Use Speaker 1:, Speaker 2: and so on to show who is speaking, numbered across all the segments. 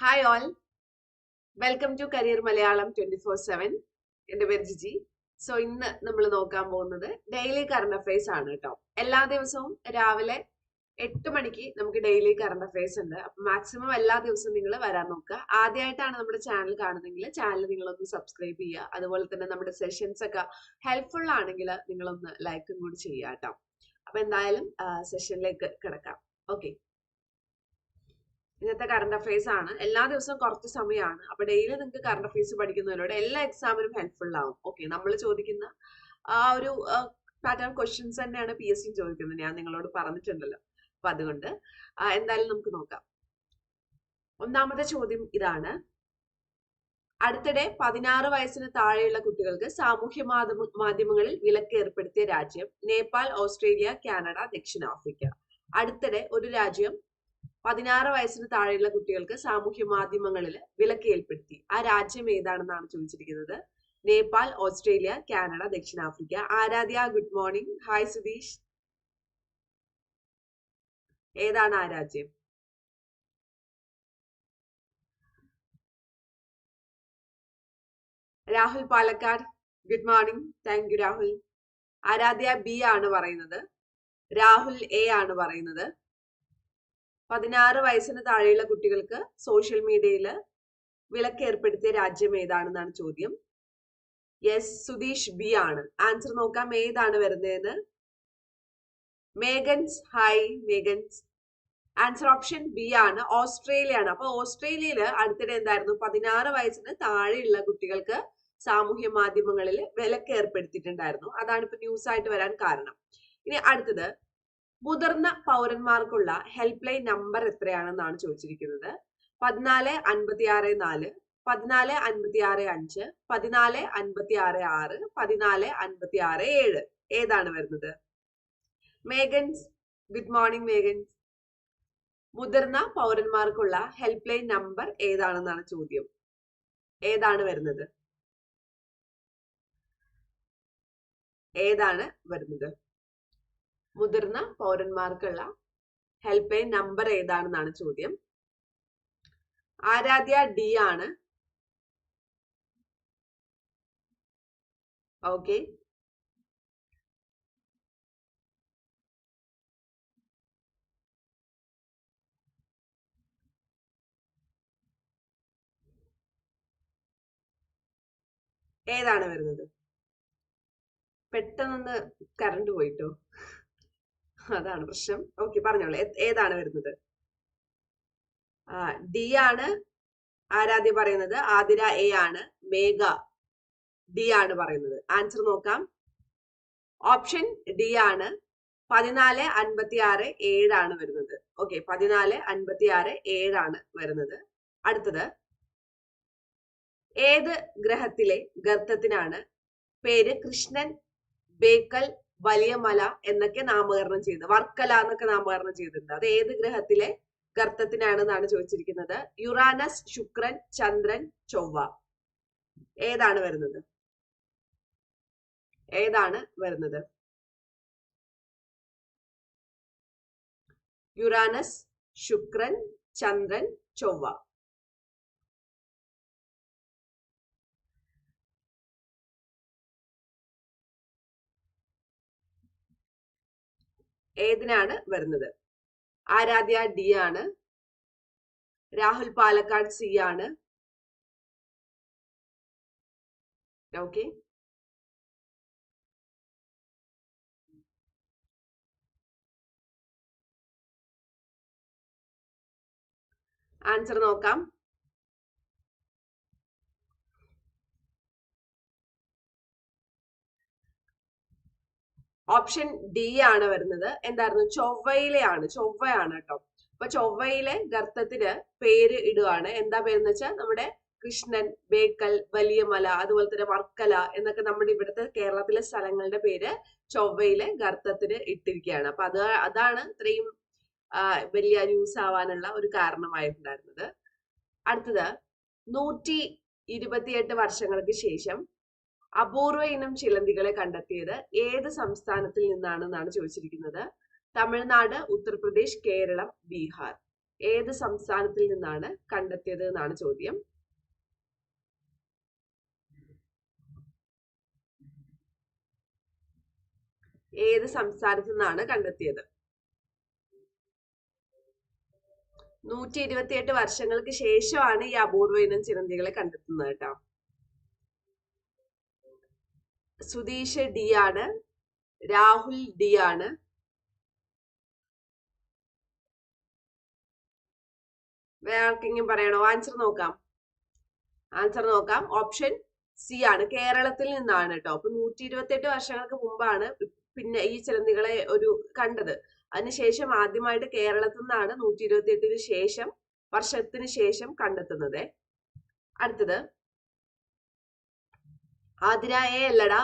Speaker 1: Hi all welcome to career Malayalam twenty four seven എന്റെ പേര് Jiji. So ഇന്ന് നമ്മൾ നോക്കാൻ പോകുന്നത് ഡെയിലി കറണ്ട് അഫയേഴ്സ് ആണ് കേട്ടോ എല്ലാ ദിവസവും രാവിലെ എട്ട് മണിക്ക് നമുക്ക് ഡെയിലി കറണ്ട് അഫയേഴ്സ് ഉണ്ട്. അപ്പൊ മാക്സിമം എല്ലാ ദിവസവും നിങ്ങൾ വരാൻ നോക്കുക. ആദ്യമായിട്ടാണ് നമ്മുടെ ചാനൽ കാണുന്നതെങ്കിൽ ചാനൽ നിങ്ങളൊന്ന് സബ്സ്ക്രൈബ് ചെയ്യുക. അതുപോലെ തന്നെ നമ്മുടെ സെഷൻസ് ഒക്കെ ഹെൽപ്ഫുൾ ആണെങ്കിൽ നിങ്ങളൊന്ന് ലൈക്കും കൂടി ചെയ്യുക കേട്ടോ അപ്പൊ എന്തായാലും സെഷനിലേക്ക് കിടക്കാം. ഓക്കെ ഇന്നത്തെ കറണ്ട് അഫയേഴ്സ് ആണ്. എല്ലാ ദിവസവും കുറച്ച് സമയമാണ് അപ്പൊ ഡെയിലി നിങ്ങൾക്ക് കറണ്ട് അഫയേഴ്സ് പഠിക്കുന്നതിലൂടെ എല്ലാ എക്സാമിനും ഹെൽപ്ഫുൾ ആവും. ഓക്കെ നമ്മൾ ചോദിക്കുന്ന ആ ഒരു പാറ്റേൺ ക്വസ്റ്റ്യൻസ് തന്നെയാണ് പി എസ് സി ചോദിക്കുന്നത്. ഞാൻ നിങ്ങളോട് പറഞ്ഞിട്ടുണ്ടല്ലോ. അപ്പൊ അതുകൊണ്ട് എന്തായാലും നമുക്ക് നോക്കാം. ഒന്നാമത്തെ ചോദ്യം ഇതാണ്. അടുത്തിടെ പതിനാറ് വയസ്സിന് താഴെയുള്ള കുട്ടികൾക്ക് സാമൂഹ്യ മാധ്യമ മാധ്യമങ്ങളിൽ വിലക്ക് ഏർപ്പെടുത്തിയ രാജ്യം നേപ്പാൾ ഓസ്ട്രേലിയ കാനഡ ദക്ഷിണാഫ്രിക്ക. അടുത്തിടെ ഒരു രാജ്യം പതിനാറ് വയസ്സിന് താഴെയുള്ള കുട്ടികൾക്ക് സാമൂഹ്യ മാധ്യമങ്ങളിൽ വിലക്ക് ഏർപ്പെടുത്തി ആ രാജ്യം ഏതാണെന്നാണ് ചോദിച്ചിരിക്കുന്നത്? നേപ്പാൾ ഓസ്ട്രേലിയ കാനഡ ദക്ഷിണാഫ്രിക്ക. Aaradhya good morning. Hi Sudheesh. ഏതാണ് ആ രാജ്യം? Rahul Palakkad. Good morning. Thank you Rahul. Aaradhya B ആണ് പറയുന്നത്. രാഹുൽ എ ആണ് പറയുന്നത്. പതിനാറ് വയസ്സിന് താഴെയുള്ള കുട്ടികൾക്ക് സോഷ്യൽ മീഡിയയിൽ വിലക്ക് ഏർപ്പെടുത്തിയ രാജ്യം ഏതാണെന്നാണ് ചോദ്യം. യെസ് സുധീഷ് ബി ആണ്. ആൻസർ നോക്കാം ഏതാണ് വരുന്നതെന്ന്? Megans hi Megans answer option B ആണ് ഓസ്ട്രേലിയ ആണ് അപ്പൊ ഓസ്ട്രേലിയയിൽ അടുത്തിടെ എന്തായിരുന്നു? പതിനാറ് വയസ്സിന് താഴെയുള്ള കുട്ടികൾക്ക് സാമൂഹ്യ മാധ്യമങ്ങളിൽ വിലക്ക് ഏർപ്പെടുത്തിയിട്ടുണ്ടായിരുന്നു. അതാണ് ഇപ്പൊ ന്യൂസ് ആയിട്ട് വരാൻ കാരണം. ഇനി അടുത്തത് മുതിർന്ന പൗരന്മാർക്കുള്ള ഹെൽപ്പ് ലൈൻ നമ്പർ എത്രയാണെന്നാണ് ചോദിച്ചിരിക്കുന്നത്? പതിനാല് അൻപത്തി ആറ് നാല് പതിനാല് അൻപത്തി ആറ് അഞ്ച് പതിനാല് അൻപത്തി ആറ് ആറ് പതിനാല് അൻപത്തി ആറ് ഏഴ്. ഏതാണ് വരുന്നത്? മേഗൻസ് ഗുഡ് മോർണിംഗ് മേഗൻസ്. മുതിർന്ന പൗരന്മാർക്കുള്ള ഹെൽപ്പ് ലൈൻ നമ്പർ ഏതാണെന്നാണ് ചോദ്യം? ഏതാണ് വരുന്നത്? ഏതാണ് വരുന്നത്? മുതിർന്ന പൗരന്മാർക്കുള്ള ഹെൽപ്പ് ലൈൻ നമ്പർ ഏതാണെന്നാണ് ചോദ്യം. ആരാധ്യ ഡി ആണ്. ഓക്കെ ഏതാണ് വരുന്നത്? പെട്ടെന്നൊന്ന് കറണ്ട് പോയിട്ടോ? അതാണ് പ്രശ്നം. ഓക്കെ പറഞ്ഞോളൂ. ഏതാണ് വരുന്നത്? ഡി ആണ് ആരാധ്യ പറയുന്നത്? ആതിര എ ആണ്. മേഘ ഡി ആണ് പറയുന്നത്. ആൻസർ നോക്കാം. ഓപ്ഷൻ ഡി ആണ്. പതിനാല് അൻപത്തി ആറ് ഏഴാണ് വരുന്നത്. ഓക്കെ പതിനാല് അൻപത്തി ആറ് ഏഴാണ് വരുന്നത്. അടുത്തത്. ഏത് ഗ്രഹത്തിലെ ഗർത്തത്തിനാണ് പേര് കൃഷ്ണൻ ബേക്കൽ വലിയ മല എന്നൊക്കെ നാമകരണം ചെയ്ത് വർക്കല എന്നൊക്കെ നാമകരണം ചെയ്തിട്ടുണ്ട്. അത് ഏത് ഗ്രഹത്തിലെ ഗർത്തത്തിനാണെന്നാണ് ചോദിച്ചിരിക്കുന്നത്? യുറാനസ് ശുക്രൻ ചന്ദ്രൻ ചൊവ്വ. ഏതാണ് വരുന്നത്? ഏതാണ് വരുന്നത്? യുറാനസ് ശുക്രൻ ചന്ദ്രൻ ചൊവ്വ. ഏതിനാണ് വരുന്നത്? ആരാധ്യ ഡി ആണ്. രാഹുൽ പാലക്കാട് സി ആണ്. ഓക്കെ. ആൻസർ നോക്കാം. ഓപ്ഷൻ ഡി ആണ് വരുന്നത്. എന്തായിരുന്നു? ചൊവ്വയിലെയാണ്. ചൊവ്വയാണ് കേട്ടോ അപ്പൊ ചൊവ്വയിലെ ഗർത്തത്തിന് പേര് ഇടുകയാണ് എന്താ പേരെന്ന് വെച്ചാൽ നമ്മുടെ കൃഷ്ണൻ ബേക്കൽ വലിയ മല അതുപോലെ തന്നെ വർക്കല എന്നൊക്കെ നമ്മുടെ ഇവിടുത്തെ കേരളത്തിലെ സ്ഥലങ്ങളുടെ പേര് ചൊവ്വയിലെ ഗർത്തത്തിന് ഇട്ടിരിക്കുകയാണ്. അപ്പൊ അത് അതാണ് ഇത്രയും വലിയ ന്യൂസ് ആവാനുള്ള ഒരു കാരണമായിട്ടുണ്ടായിരുന്നത്. അടുത്തത് നൂറ്റി ഇരുപത്തിയെട്ട് വർഷങ്ങൾക്ക് ശേഷം അപൂർവ ഇനം ചിലന്തികളെ കണ്ടെത്തിയത് ഏത് സംസ്ഥാനത്തിൽ നിന്നാണെന്നാണ് ചോദിച്ചിരിക്കുന്നത്? തമിഴ്നാട് ഉത്തർപ്രദേശ് കേരളം ബീഹാർ. ഏത് സംസ്ഥാനത്തിൽ നിന്നാണ് കണ്ടെത്തിയത് എന്നാണ് ചോദ്യം. ഏത് സംസ്ഥാനത്തു നിന്നാണ് കണ്ടെത്തിയത്? നൂറ്റി ഇരുപത്തിയെട്ട് വർഷങ്ങൾക്ക് ശേഷമാണ് ഈ അപൂർവ ഇനം ചിലന്തികളെ കണ്ടെത്തുന്നത് കേട്ടോ. സുധീഷ് ഡി ആണ്. രാഹുൽ ഡി ആണ്. വേറെ ആർക്കെങ്കിലും പറയണോ? ആൻസർ നോക്കാം. ആൻസർ നോക്കാം. ഓപ്ഷൻ സി ആണ്. കേരളത്തിൽ നിന്നാണ് കേട്ടോ. അപ്പൊ നൂറ്റി ഇരുപത്തി എട്ട് വർഷങ്ങൾക്ക് മുമ്പാണ് പിന്നെ ഈ ചിലന്തികളെ ഒരു കണ്ടത്. അതിനുശേഷം ആദ്യമായിട്ട് കേരളത്തിൽ നിന്നാണ് നൂറ്റി ഇരുപത്തി എട്ടിന് ശേഷം വർഷത്തിന് ശേഷം കണ്ടെത്തുന്നത്. അടുത്തത്. ആതിര എ അല്ലടാ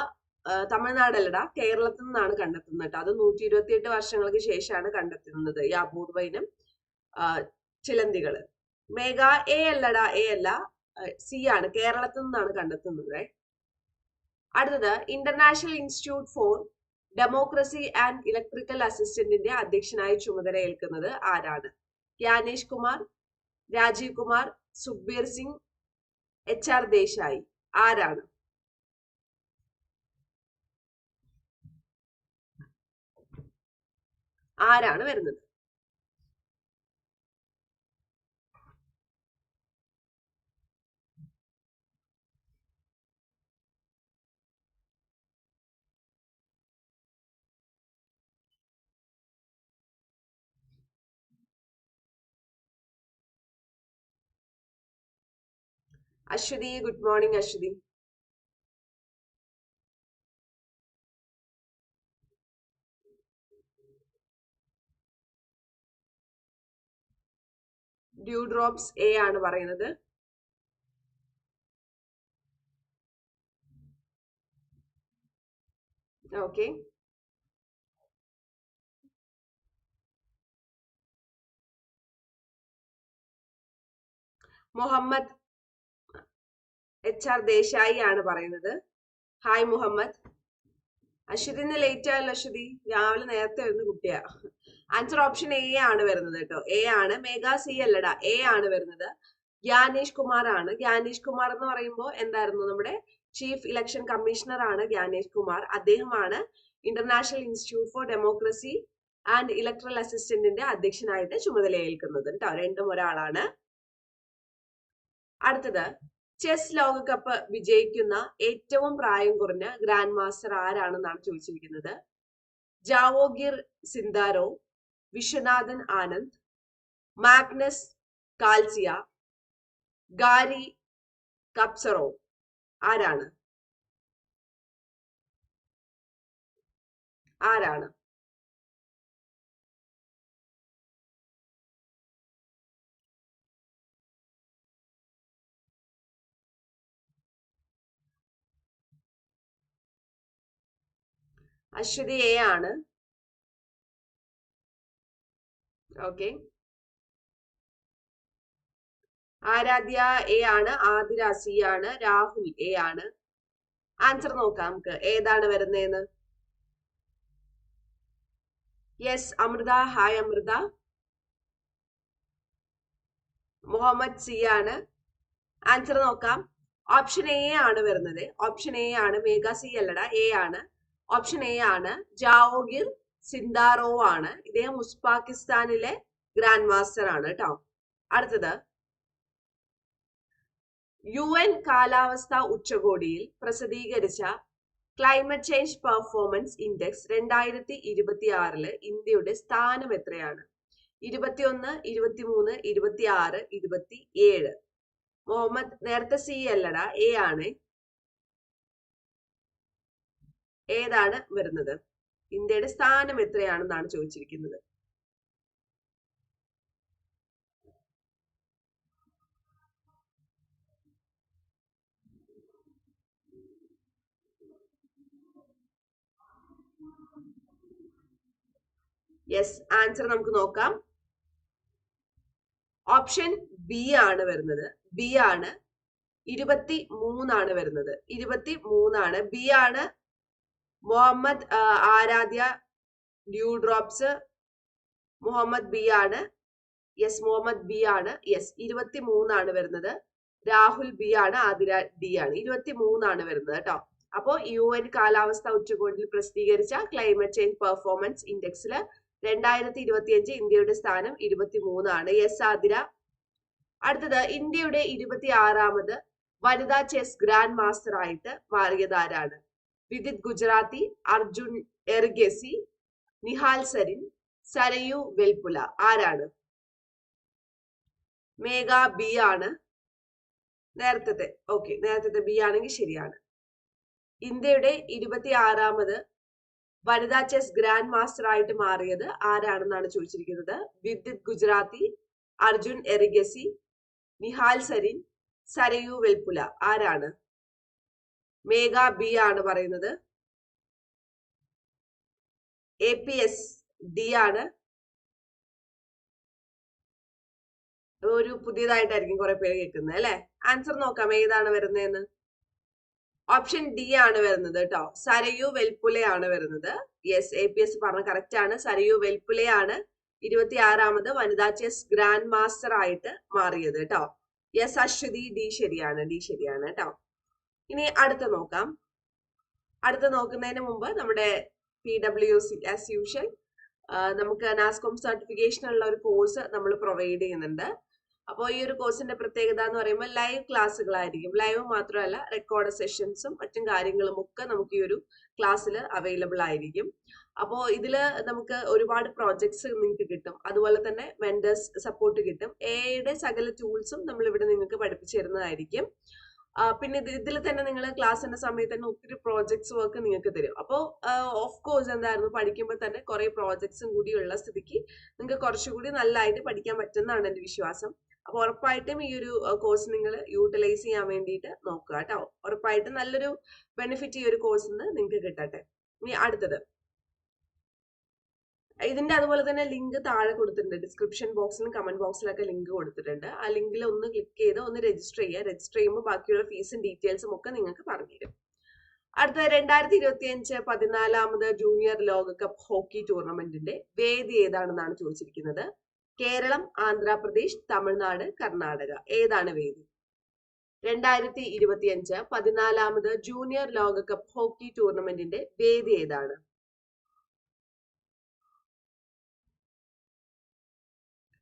Speaker 1: തമിഴ്നാടല്ലടാ കേരളത്തിൽ നിന്നാണ് കണ്ടെത്തുന്നത് കേട്ടോ. അത് നൂറ്റി ഇരുപത്തി എട്ട് വർഷങ്ങൾക്ക് ശേഷമാണ് കണ്ടെത്തുന്നത് ഈ അപൂർവ ഇനം ചിലന്തികൾ. മേഘ എ അല്ലടാ എ അല്ല സി ആണ് കേരളത്തിൽ നിന്നാണ് കണ്ടെത്തുന്നത്. അടുത്തത് international institute for democracy and electrical അസിസ്റ്റന്റിന്റെ അധ്യക്ഷനായി ചുമതല ഏൽക്കുന്നത് ആരാണ്? Gyanesh Kumar Rajeev Kumar Sukhbir Singh H R Desai. ആരാണ്? ആരാണ് വരുന്നത്? Aswathy good morning Aswathy. Dew drops A ആണ് പറയുന്നത്. Okay Muhammad H R Desai ആണ് പറയുന്നത്. ഹായ് മുഹമ്മദ്. അശ്വതിന്ന് ലേറ്റ് ആയല്ലോ അശ്വതി. രാവിലെ നേരത്തെ വരുന്ന കുട്ടിയാ. ആൻസർ ഓപ്ഷൻ എ ആണ് വരുന്നത് കേട്ടോ. എ ആണ്. മേഘാ സി അല്ലടാ. എ ആണ് വരുന്നത്. ജ്ഞാനേഷ് കുമാർ ആണ്. ജ്ഞാനേഷ് കുമാർ എന്ന് പറയുമ്പോൾ എന്തായിരുന്നു നമ്മുടെ? ചീഫ് ഇലക്ഷൻ കമ്മീഷണർ ആണ് ജ്ഞാനേഷ് കുമാർ. അദ്ദേഹമാണ് international institute for democracy and electoral അസിസ്റ്റന്റിന്റെ അധ്യക്ഷനായിട്ട് ചുമതലയേൽക്കുന്നത് കേട്ടോ. രണ്ടും ഒരാളാണ്. അടുത്തത്. ചെസ് ലോകകപ്പ് വിജയിക്കുന്ന ഏറ്റവും പ്രായം കുറഞ്ഞ ഗ്രാൻഡ് മാസ്റ്റർ ആരാണെന്നാണ് ചോദിച്ചിരിക്കുന്നത്? Javokhir Sindarov Viswanathan Anand Magnus Carlsen Garry Kasparov ആരാണ്? ആരാണ്? അശ്വതി എ ആണ് ഓക്കെ. ആരാധ്യ എ ആണ് ആതിര സി ആണ് രാഹുൽ എ ആണ് ആൻസർ നോക്കാം നമുക്ക്. ഏതാണ് വരുന്നതെന്ന്? Yes Amritha. Hi Amritha. Muhammad C ആണ് ആൻസർ നോക്കാം. ഓപ്ഷൻ എ ആണ് വരുന്നത്. ഓപ്ഷൻ എ ആണ്. മേഘ സി അല്ലട എ ആണ്. ഓപ്ഷൻ എ ആണ്. ജാവോഗിർ സിന്ദാറോ ആണ്. ഇദ്ദേഹം ഉസ്ബാക്കിസ്ഥാനിലെ ഗ്രാൻഡ് മാസ്റ്റർ ആണ് കേട്ടോ. അടുത്തത്. യു എൻ കാലാവസ്ഥ ഉച്ചകോടിയിൽ പ്രസിദ്ധീകരിച്ച ക്ലൈമറ്റ് ചേഞ്ച് പെർഫോമൻസ് ഇൻഡെക്സ് രണ്ടായിരത്തി ഇരുപത്തി ആറിൽ ഇന്ത്യയുടെ സ്ഥാനം എത്രയാണ്? ഇരുപത്തിയൊന്ന് ഇരുപത്തിമൂന്ന് ഇരുപത്തി ആറ് ഇരുപത്തി ഏഴ് മുഹമ്മദ് നേരത്തെ സി അല്ലടാ എ ആണ്. ഏതാണ് വരുന്നത്? ഇന്ത്യയുടെ സ്ഥാനം എത്രയാണെന്നാണ് ചോദിച്ചിരിക്കുന്നത്. യെസ് ആൻസർ നമുക്ക് നോക്കാം. ഓപ്ഷൻ ബി ആണ് വരുന്നത്. ബി ആണ് ഇരുപത്തി മൂന്നാണ് വരുന്നത്. ഇരുപത്തി മൂന്നാണ് ബി ആണ് Muhammad Aaradhya dew drops Muhammad B ആണ്. യെസ് മുഹമ്മദ് ബി ആണ്. യെസ് ഇരുപത്തി മൂന്നാണ് വരുന്നത്. രാഹുൽ ബി ആണ് ആതിര ഡി ആണ്. ഇരുപത്തി മൂന്നാണ് വരുന്നത് കേട്ടോ. അപ്പോൾ യു എൻ കാലാവസ്ഥ ഉച്ചകോടിയിൽ പ്രസിദ്ധീകരിച്ച ക്ലൈമറ്റ് ചേഞ്ച് പെർഫോമൻസ് ഇൻഡെക്സിൽ രണ്ടായിരത്തി ഇരുപത്തിയഞ്ച് ഇന്ത്യയുടെ സ്ഥാനം ഇരുപത്തി മൂന്നാണ് യെസ് ആതിര. അടുത്തത് ഇന്ത്യയുടെ ഇരുപത്തി ആറാമത് വനിതാ ചെസ് ഗ്രാൻഡ് മാസ്റ്റർ ആയിട്ട് മാറിയത് ആരാണ്? വിദിത് ഗുജറാത്തി അർജുൻ എർഗെസി നിഹാൽ സരിൻ സരയു വെൽപുല ആരാണ്? മേഘ ബി ആണ്. നേരത്തെ ഓക്കെ നേരത്തെ ബി ആണെങ്കിൽ ശരിയാണ്. ഇന്ത്യയുടെ ഇരുപത്തി ആറാമത് വനിതാ ചെസ് ഗ്രാൻഡ് മാസ്റ്റർ ആയിട്ട് മാറിയത് ആരാണെന്നാണ് ചോദിച്ചിരിക്കുന്നത്? വിദ്യുത് ഗുജറാത്തി അർജുൻ എറിഗസി നിഹാൽ സരിൻ സരയു വെൽപുല ആരാണ്? മേഘ ബി ആണ് പറയുന്നത്. എ പി എസ് ഡി ആണ്. ഒരു പുതിയതായിട്ടായിരിക്കും കുറെ പേര് കേൾക്കുന്നത് അല്ലെ? ആൻസർ നോക്കാം ഏതാണ് വരുന്നതെന്ന്? ഓപ്ഷൻ ഡി ആണ് വരുന്നത് കേട്ടോ. സരയു ആണ് വരുന്നത്. യെസ് എ പി എസ് പറഞ്ഞ കറക്റ്റ് ആണ്. സരയു വെൽപ്പുലയാണ് ഇരുപത്തി ആറാമത് വനിതാ ചെസ് ഗ്രാൻഡ് മാസ്റ്റർ ആയിട്ട് മാറിയത് കേട്ടോ. യെസ് അശ്വതി ഡി ശരിയാണ് ഡി ശരിയാണ് കേട്ടോ. ഇനി അടുത്ത നോക്കാം. അടുത്ത നോക്കുന്നതിന് മുമ്പ് നമ്മുടെ P W C as usual നമുക്ക് നാസ്കോം സർട്ടിഫിക്കേഷൻ ഉള്ള ഒരു കോഴ്സ് നമ്മൾ പ്രൊവൈഡ് ചെയ്യുന്നുണ്ട്. അപ്പോൾ ഈ ഒരു കോഴ്സിന്റെ പ്രത്യേകത എന്ന് പറയുമ്പോൾ ലൈവ് ക്ലാസ്സുകളായിരിക്കും ലൈവ് മാത്രമല്ല റെക്കോർഡ് സെഷൻസും മറ്റും കാര്യങ്ങളും ഒക്കെ നമുക്ക് ഈ ഒരു ക്ലാസ്സിൽ അവൈലബിൾ ആയിരിക്കും. അപ്പോൾ ഇതിൽ നമുക്ക് ഒരുപാട് പ്രോജക്ട്സ് നിങ്ങൾക്ക് കിട്ടും. അതുപോലെ തന്നെ വെൻഡേഴ്സ് സപ്പോർട്ട് കിട്ടും. എയുടെ സകല ടൂൾസും നമ്മൾ ഇവിടെ നിങ്ങൾക്ക് പഠിപ്പിച്ചു തരുന്നതായിരിക്കും. പിന്നെ ഇതിൽ തന്നെ നിങ്ങൾ ക്ലാസ്സിന്റെ സമയത്ത് തന്നെ ഒത്തിരി പ്രോജക്ട്സ് വർക്ക് നിങ്ങൾക്ക് തരും. അപ്പോൾ ഓഫ് കോഴ്സ് എന്തായിരുന്നു? പഠിക്കുമ്പോൾ തന്നെ കുറെ പ്രോജക്ട്സും കൂടി ഉള്ള സ്ഥിതിക്ക് നിങ്ങൾക്ക് കുറച്ചുകൂടി നല്ലതായിട്ട് പഠിക്കാൻ പറ്റുന്നതാണ് എന്റെ വിശ്വാസം. അപ്പൊ ഉറപ്പായിട്ടും ഈ ഒരു കോഴ്സ് നിങ്ങൾ യൂട്ടിലൈസ് ചെയ്യാൻ വേണ്ടിയിട്ട് നോക്കുക കേട്ടോ. ഉറപ്പായിട്ടും നല്ലൊരു ബെനിഫിറ്റ് ഈ ഒരു കോഴ്സിൽ നിന്ന് നിങ്ങൾക്ക് കിട്ടട്ടെ. ഇനി അടുത്തത്. ഇതിന്റെ അതുപോലെ തന്നെ ലിങ്ക് താഴെ കൊടുത്തിട്ടുണ്ട്. ഡിസ്ക്രിപ്ഷൻ ബോക്സിലും കമന്റ് ബോക്സിലൊക്കെ ലിങ്ക് കൊടുത്തിട്ടുണ്ട്. ആ ലിങ്കിൽ ഒന്ന് ക്ലിക്ക് ചെയ്ത് ഒന്ന് രജിസ്റ്റർ ചെയ്യുക. രജിസ്റ്റർ ചെയ്യുമ്പോൾ ബാക്കിയുള്ള ഫീസും ഡീറ്റെയിൽസും ഒക്കെ നിങ്ങൾക്ക് പറഞ്ഞുതരും. അടുത്ത രണ്ടായിരത്തി ഇരുപത്തി അഞ്ച് പതിനാലാമത് ജൂനിയർ ലോകകപ്പ് ഹോക്കി ടൂർണമെന്റിന്റെ വേദി ഏതാണെന്നാണ് ചോദിച്ചിരിക്കുന്നത്? കേരളം ആന്ധ്രാപ്രദേശ് തമിഴ്നാട് കർണാടക. ഏതാണ് വേദി? രണ്ടായിരത്തി ഇരുപത്തിയഞ്ച് പതിനാലാമത് ജൂനിയർ ലോകകപ്പ് ഹോക്കി ടൂർണമെന്റിന്റെ വേദി ഏതാണ്?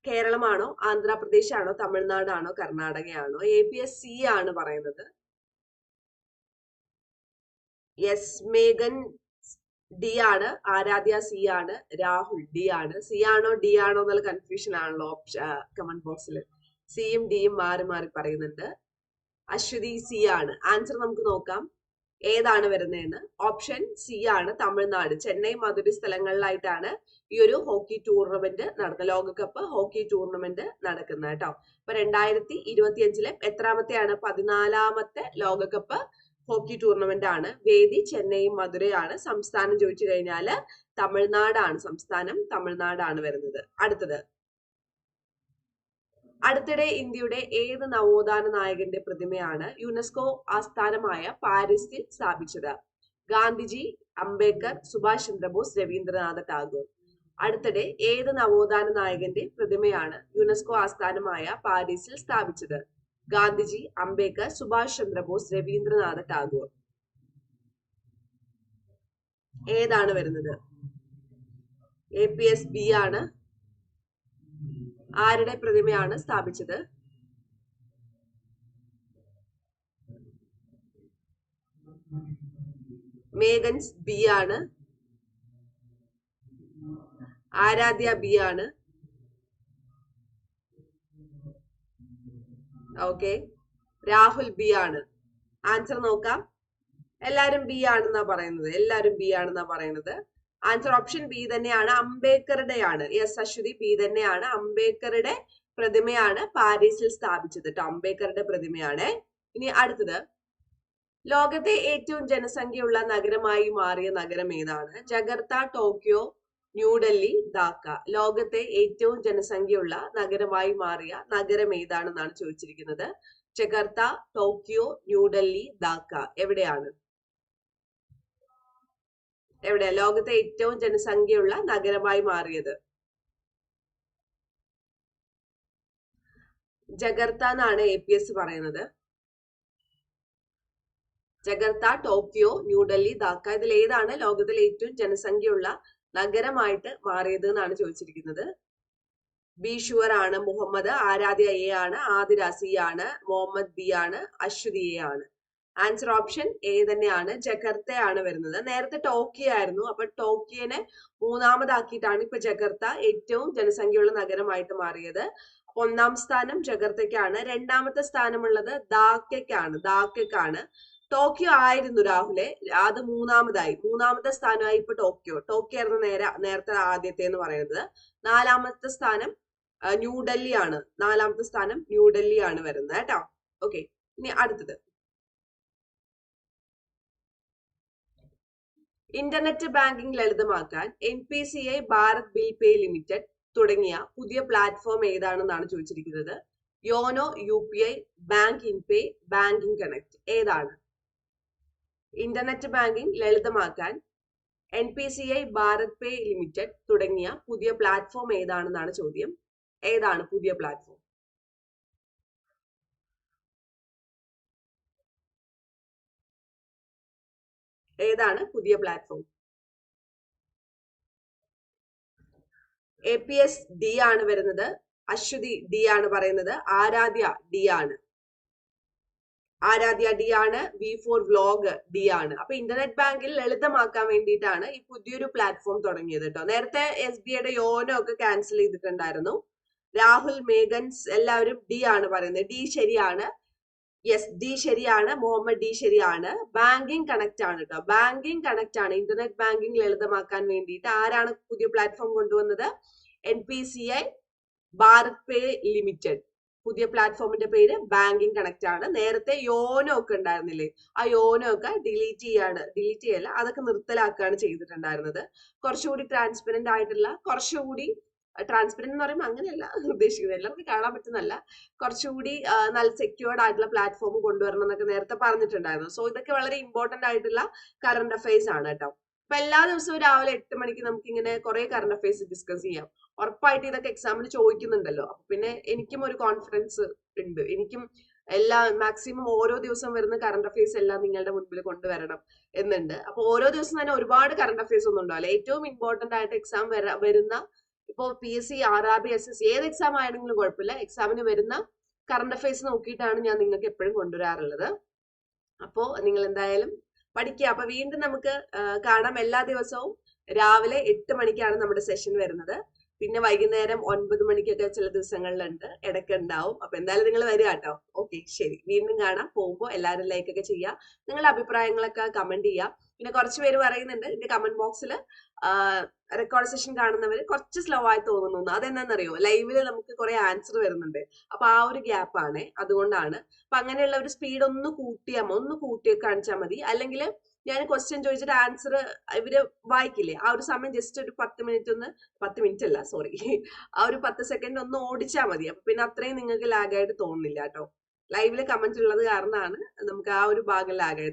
Speaker 1: കേരളമാണോ ആന്ധ്രാപ്രദേശ് ആണോ തമിഴ്നാടാണോ കർണാടകയാണോ എ പി എസ് സി ആണ് പറയുന്നത്. യെസ് മേഗൻ ഡി ആണ് ആരാധ്യ സി ആണ് രാഹുൽ ഡി ആണ്. സി ആണോ ഡി ആണോ എന്നുള്ള കൺഫ്യൂഷൻ ആണല്ലോ ഓപ്ഷൻ കമന്റ് ബോക്സിൽ സിയും ഡിയും മാറി മാറി പറയുന്നുണ്ട്. അശ്വതി സി ആണ്. ആൻസർ നമുക്ക് നോക്കാം. ഏതാണ് വരുന്നതെന്ന്? ഓപ്ഷൻ സി ആണ് തമിഴ്നാട്. ചെന്നൈ മധുര സ്ഥലങ്ങളിലായിട്ടാണ് ഈ ഒരു ഹോക്കി ടൂർണമെന്റ് നടക്കുന്നത് ലോകകപ്പ് ഹോക്കി ടൂർണമെന്റ് നടക്കുന്നത് കേട്ടോ. അപ്പൊ രണ്ടായിരത്തി ഇരുപത്തി അഞ്ചിലെ എത്രാമത്തെയാണ്? പതിനാലാമത്തെ ലോകകപ്പ് ഹോക്കി ടൂർണമെന്റ് ആണ്. വേദി ചെന്നൈ മധുരയാണ്. സംസ്ഥാനം ചോദിച്ചു കഴിഞ്ഞാൽ തമിഴ്നാടാണ്. സംസ്ഥാനം തമിഴ്നാടാണ് വരുന്നത്. അടുത്തത്. അടുത്തിടെ ഇന്ത്യയുടെ ഏത് നവോത്ഥാന നായകന്റെ പ്രതിമയാണ് യുനെസ്കോ ആസ്ഥാനമായ പാരീസിൽ സ്ഥാപിച്ചത്? ഗാന്ധിജി അംബേദ്കർ സുഭാഷ് ചന്ദ്രബോസ് രവീന്ദ്രനാഥ ടാഗോർ. അടുത്തിടെ ഏത് നവോത്ഥാന നായകന്റെ പ്രതിമയാണ് യുനെസ്കോ ആസ്ഥാനമായ പാരീസിൽ സ്ഥാപിച്ചത്? ഗാന്ധിജി അംബേദ്കർ സുഭാഷ് ചന്ദ്രബോസ് രവീന്ദ്രനാഥ ടാഗോർ. ഏതാണ് വരുന്നത്? എ പി എസ് ബി ആണ്. ആരുടെ പ്രതിമയാണ് സ്ഥാപിച്ചത്? മേഗൻസ് ബി ആണ്. ആരാധ്യ ബി ആണ്. ഓക്കെ. രാഹുൽ ബി ആണ്. ആൻസർ നോക്കാം. എല്ലാരും ബി ആണെന്നാ പറയുന്നത്. എല്ലാരും ബി ആണെന്നാ പറയുന്നത്. ആൻസർ ഓപ്ഷൻ ബി തന്നെയാണ് അംബേദ്കറുടെയാണ്. യെസ് അശ്വതി ബി തന്നെയാണ് അംബേദ്കറുടെ പ്രതിമയാണ് പാരീസിൽ സ്ഥാപിച്ചത് കേട്ടോ അംബേദ്കറുടെ പ്രതിമയാണ്. ഇനി അടുത്തത്. ലോകത്തെ ഏറ്റവും ജനസംഖ്യയുള്ള നഗരമായി മാറിയ നഗരം ഏതാണ്? Jakarta Tokyo New Delhi Dhaka. ലോകത്തെ ഏറ്റവും ജനസംഖ്യയുള്ള നഗരമായി മാറിയ നഗരം ഏതാണെന്നാണ് ചോദിച്ചിരിക്കുന്നത്? Jakarta Tokyo New Delhi Dhaka. എവിടെയാണ്? എവിടെയാ? ലോകത്തെ ഏറ്റവും ജനസംഖ്യയുള്ള നഗരമായി മാറിയത്. ജഗർത്ത എന്നാണ് എ പി എസ് പറയുന്നത്. ജഗർത്ത ടോക്കിയോ ന്യൂഡൽഹി ധാക്ക ഇതിൽ ഏതാണ് ലോകത്തിലെ ഏറ്റവും ജനസംഖ്യയുള്ള നഗരമായിട്ട് മാറിയത് എന്നാണ് ചോദിച്ചിരിക്കുന്നത്. ബീഷുവർ ആണ് മുഹമ്മദ് ആരാധ്യ എ ആണ് ആദിരാസി ആണ് മുഹമ്മദ് ബി ആണ് അശ്വതി എ ആണ്. ആൻസർ ഓപ്ഷൻ എ തന്നെയാണ്. ജഗർത്തയാണ് വരുന്നത്. നേരത്തെ ടോക്കിയോ ആയിരുന്നു. അപ്പൊ ടോക്കിയോനെ മൂന്നാമതാക്കിയിട്ടാണ് ഇപ്പൊ ജഗർത്ത ഏറ്റവും ജനസംഖ്യയുള്ള നഗരമായിട്ട് മാറിയത്. ഒന്നാം സ്ഥാനം ജഗർത്തയ്ക്കാണ്. രണ്ടാമത്തെ സ്ഥാനമുള്ളത് ദാക്കയ്ക്കാണ്. ദാക്കയ്ക്കാണ്. ടോക്കിയോ ആയിരുന്നു രാഹുലെ. അത് മൂന്നാമതായി. മൂന്നാമത്തെ സ്ഥാനമായി ഇപ്പൊ ടോക്കിയോ. ടോക്കിയോ ആയിരുന്നു നേരെ നേരത്തെ ആദ്യത്തെ എന്ന് പറയുന്നത്. നാലാമത്തെ സ്ഥാനം ന്യൂഡൽഹിയാണ്. ന്യൂഡൽഹി ആണ് നാലാമത്തെ സ്ഥാനം ന്യൂഡൽഹി ആണ് വരുന്നത്. കേട്ടോ? ഓക്കെ. ഇനി അടുത്തത്. ഇന്റർനെറ്റ് ബാങ്കിംഗ് ലളിതമാക്കാൻ N P C I Bharat bill pay limited തുടങ്ങിയ പുതിയ പ്ലാറ്റ്ഫോം ഏതാണെന്നാണ് ചോദിച്ചിരിക്കുന്നത്? YONO U P I bank in pay banking connect ഏതാണ്? ഇന്റർനെറ്റ് ബാങ്കിംഗ് ലളിതമാക്കാൻ N P C I Bharat pay limited തുടങ്ങിയ പുതിയ പ്ലാറ്റ്ഫോം ഏതാണെന്നാണ് ചോദ്യം. ഏതാണ് പുതിയ പ്ലാറ്റ്ഫോം? ഏതാണ് പുതിയ platform A P S D ആണ് വരുന്നത്. അശ്വതി ഡി ആണ് പറയുന്നത്. ആരാധ്യ ഡി ആണ്. ആരാധ്യ ഡി ആണ്. വി ഫോർ വ്ലോഗ് ഡി ആണ്. അപ്പൊ ഇന്റർനെറ്റ് ബാങ്കിൽ ലളിതമാക്കാൻ വേണ്ടിയിട്ടാണ് ഈ പുതിയൊരു പ്ലാറ്റ്ഫോം തുടങ്ങിയത് കേട്ടോ നേരത്തെ എസ് ബി ഐയുടെ യോനോ ഒക്കെ ക്യാൻസൽ ചെയ്തിട്ടുണ്ടായിരുന്നു. രാഹുൽ മേഗൻസ് എല്ലാവരും ഡി ആണ് പറയുന്നത്. ഡി ശരിയാണ്. യെസ് ഡി ശരിയാണ് മുഹമ്മദ് ഡി ശരിയാണ്. ബാങ്കിങ് കണക്ട് ആണ് കേട്ടോ ബാങ്കിങ് കണക്ട് ആണ്. ഇന്റർനെറ്റ് ബാങ്കിങ് ലളിതമാക്കാൻ വേണ്ടിയിട്ട് ആരാണ് പുതിയ പ്ലാറ്റ്ഫോം കൊണ്ടുവന്നത്? N P C I Bharat pay limited പുതിയ പ്ലാറ്റ്ഫോമിന്റെ പേര് ബാങ്കിങ് കണക്ട് ആണ്. നേരത്തെ യോനോ ഒക്കെ ഉണ്ടായിരുന്നില്ലേ? ആ യോനോ ഒക്കെ ഡിലീറ്റ് ചെയ്യാണ്. ഡിലീറ്റ് ചെയ്യല്ല അതൊക്കെ നിർത്തലാക്കുകയാണ് ചെയ്തിട്ടുണ്ടായിരുന്നത്. കുറച്ചുകൂടി ട്രാൻസ്പെറന്റ് ആയിട്ടുള്ള കുറച്ചുകൂടി ട്രാൻസ്പെറന്റ് എന്ന് പറയുമ്പോൾ അങ്ങനെയല്ല. ഉദ്ദേശിക്കുന്നത്. എല്ലാവർക്കും കാണാൻ പറ്റുന്നല്ല കുറച്ചുകൂടി നല്ല സെക്യൂർഡ് ആയിട്ടുള്ള പ്ലാറ്റ്ഫോം കൊണ്ടുവരണം എന്നൊക്കെ നേരത്തെ പറഞ്ഞിട്ടുണ്ടായിരുന്നു. സോ ഇതൊക്കെ വളരെ ഇമ്പോർട്ടന്റ് ആയിട്ടുള്ള കറണ്ട് അഫയേഴ്സ് ആണ് കേട്ടോ. അപ്പൊ എല്ലാ ദിവസവും രാവിലെ എട്ട് മണിക്ക് നമുക്ക് ഇങ്ങനെ കുറെ കറണ്ട് അഫയേഴ്സ് ഡിസ്കസ് ചെയ്യാം. ഉറപ്പായിട്ട് ഇതൊക്കെ എക്സാമിന് ചോദിക്കുന്നുണ്ടല്ലോ. അപ്പൊ പിന്നെ എനിക്കും ഒരു കോൺഫിഡൻസ് ഉണ്ട്. എനിക്കും എല്ലാ മാക്സിമം ഓരോ ദിവസം വരുന്ന കറണ്ട് അഫയേഴ്സ് എല്ലാം നിങ്ങളുടെ മുൻപിൽ കൊണ്ടുവരണം എന്നുണ്ട്. അപ്പൊ ഓരോ ദിവസം തന്നെ ഒരുപാട് കറണ്ട് അഫയേഴ്സ് ഒന്നും ഉണ്ടാവില്ല. ഏറ്റവും ഇമ്പോർട്ടന്റ് ആയിട്ട് എക്സാം വരുന്ന ഇപ്പോ P S C R R B S S ഏത് എക്സാം ആണെങ്കിലും കുഴപ്പമില്ല. എക്സാമിന് വരുന്ന കറണ്ട് അഫയേഴ്സ് നോക്കിയിട്ടാണ് ഞാൻ നിങ്ങൾക്ക് എപ്പോഴും കൊണ്ടുവരാറുള്ളത്. അപ്പോൾ നിങ്ങൾ എന്തായാലും പഠിക്കുക. അപ്പൊ വീണ്ടും നമുക്ക് കാണാം എല്ലാ ദിവസവും രാവിലെ എട്ട് മണിക്കാണ് നമ്മുടെ സെഷൻ വരുന്നത്. പിന്നെ വൈകുന്നേരം ഒൻപത് മണിക്കൊക്കെ ചില ദിവസങ്ങളിലുണ്ട്. ഇടയ്ക്ക് ഉണ്ടാവും. അപ്പൊ എന്തായാലും നിങ്ങൾ വരിക കേട്ടോ. ഓക്കെ ശരി. വീണ്ടും കാണാം. പോകുമ്പോൾ എല്ലാവരും ലൈക്ക് ഒക്കെ ചെയ്യുക നിങ്ങളുടെ അഭിപ്രായങ്ങളൊക്കെ കമന്റ് ചെയ്യുക പിന്നെ കുറച്ച് പേര് പറയുന്നുണ്ട്. എന്റെ കമന്റ് ബോക്സിൽ റെക്കോർഡ് സെഷൻ കാണുന്നവർ കുറച്ച് സ്ലോ ആയി തോന്നുന്നു. അതെന്താണെന്നറിയോ? ലൈവിൽ നമുക്ക് കുറെ ആൻസർ വരുന്നുണ്ട്. അപ്പൊ ആ ഒരു ഗ്യാപ്പ് ആണ്. അതുകൊണ്ടാണ്. അപ്പൊ അങ്ങനെയുള്ള ഒരു സ്പീഡ് ഒന്ന് കൂട്ടിയാൽ ഒന്ന് കൂട്ടി കാണിച്ചാൽ മതി. അല്ലെങ്കിൽ ഞാൻ ക്വസ്റ്റ്യൻ ചോദിച്ചിട്ട് ആൻസർ ഇവർ വായിക്കില്ലേ? ആ ഒരു സമയം ജസ്റ്റ് ഒരു പത്ത് മിനിറ്റ് ഒന്ന് പത്ത് മിനിറ്റ് അല്ല സോറി ആ ഒരു പത്ത് സെക്കൻഡ് ഒന്ന് ഓടിച്ചാൽ മതി. അപ്പൊ പിന്നെ അത്രയും നിങ്ങൾക്ക് ലാഗായിട്ട് തോന്നുന്നില്ല കേട്ടോ. ലൈവിൽ കമന്റ് ഉള്ളത് കാരണമാണ് നമുക്ക് ആ ഒരു ഭാഗം ലാഗായിട്ട്